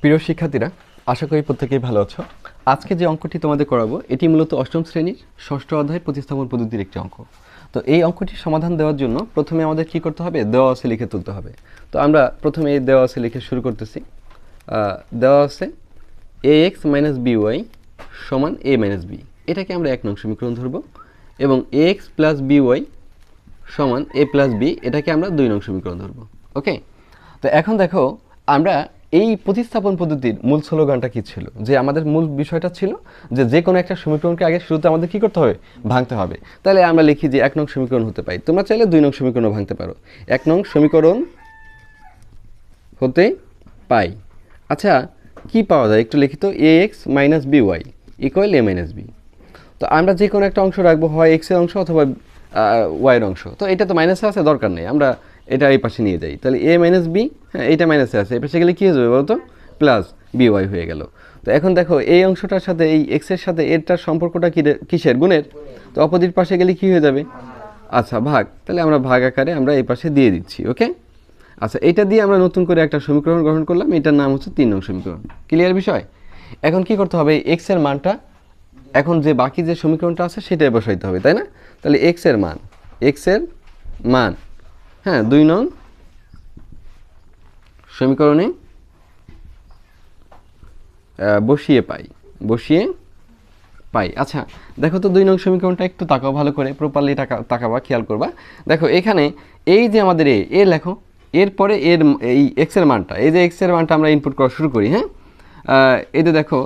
প্রিয় শিক্ষার্থীরা, আশা করি প্রত্যেকেই ভালো আছো। আজকে যে অঙ্কটি তোমাদের করাবো, এটি মূলত অষ্টম শ্রেণির ষষ্ঠ অধ্যায় প্রতিস্থাপন পদ্ধতির একটি অঙ্ক। তো এই অঙ্কটির সমাধান দেওয়ার জন্য প্রথমে আমাদের কি করতে হবে? দেওয়া আছে লিখে তুলতে হবে। তো আমরা প্রথমে এই দেওয়া আছে লিখে শুরু করতেছি। দেওয়া আছে A X minus B Y সমান এ মাইনাস বি এটাকে আমরা এক নং সমীকরণ ধরব এবং A X plus B Y সমান এ প্লাস বি এটাকে আমরা দুই নং সমীকরণ ধরবো। ওকে তো এখন দেখো, আমরা এই প্রতিস্থাপন পদ্ধতির মূল স্লোগানটা কি ছিল? যে আমাদের মূল বিষয়টা ছিল যে যে কোনো একটা সমীকরণকে আগে শুরুতে আমাদের কি করতে হবে? ভাঙতে হবে। তাহলে আমরা লিখি যে এক নং সমীকরণ হতে পাই তোমরা চাইলে দুই নং সমীকরণও ভাঙতে পারো। এক নং সমীকরণ হতে পাই। আচ্ছা কি পাওয়া যায়? একটু লিখিত A X minus B Y equal A minus B তো আমরা যে কোনো একটা অংশ রাখব, হয় এক্সের অংশ অথবা ওয়াইয়ের অংশ। তো এটা তো মাইনাসে আছে, দরকার নেই। আমরা এটা এই পাশে নিয়ে যাই। তাহলে এ মাইনাস বি হ্যাঁ এইটা মাইনাসে আছে। এই পাশে গেলে কী হয়ে যাবে বলতো? প্লাস বি ওয়াই হয়ে গেল। তো এখন দেখো, এই অংশটার সাথে, এই এক্সের সাথে এরটার সম্পর্কটা কী কিসের? গুণের? তো অপোজিট পাশে গেলে কী হয়ে যাবে? আচ্ছা ভাগ। তাহলে আমরা ভাগ আকারে আমরা এই পাশে দিয়ে দিচ্ছি, ওকে? আচ্ছা এটা দিয়ে আমরা নতুন করে একটা সমীকরণ গ্রহণ করলাম। এটার নাম হচ্ছে তিন নং সমীকরণ। ক্লিয়ার বিষয়? এখন কি করতে হবে? এক্সের মানটা এখন যে বাকি যে সমীকরণটা আছে সেটাই বসাইতে হবে, তাই না? তাহলে এক্সের মান এক্সের মান হ্যাঁ দুই নং সমীকরণে বসিয়ে পাই বসিয়ে পাই। আচ্ছা দেখো তো দুই নং সমীকরণটা একটু তাকাও ভালো করে প্রপারলি টাকা, তাকাবা, খেয়াল করবা। দেখো, এখানে এই যে আমাদের এ এ লেখো, এরপরে এর এই এক্সের মানটা, এই যে এক্সের মানটা আমরা ইনপুট করা শুরু করি হ্যাঁ? এই যে দেখো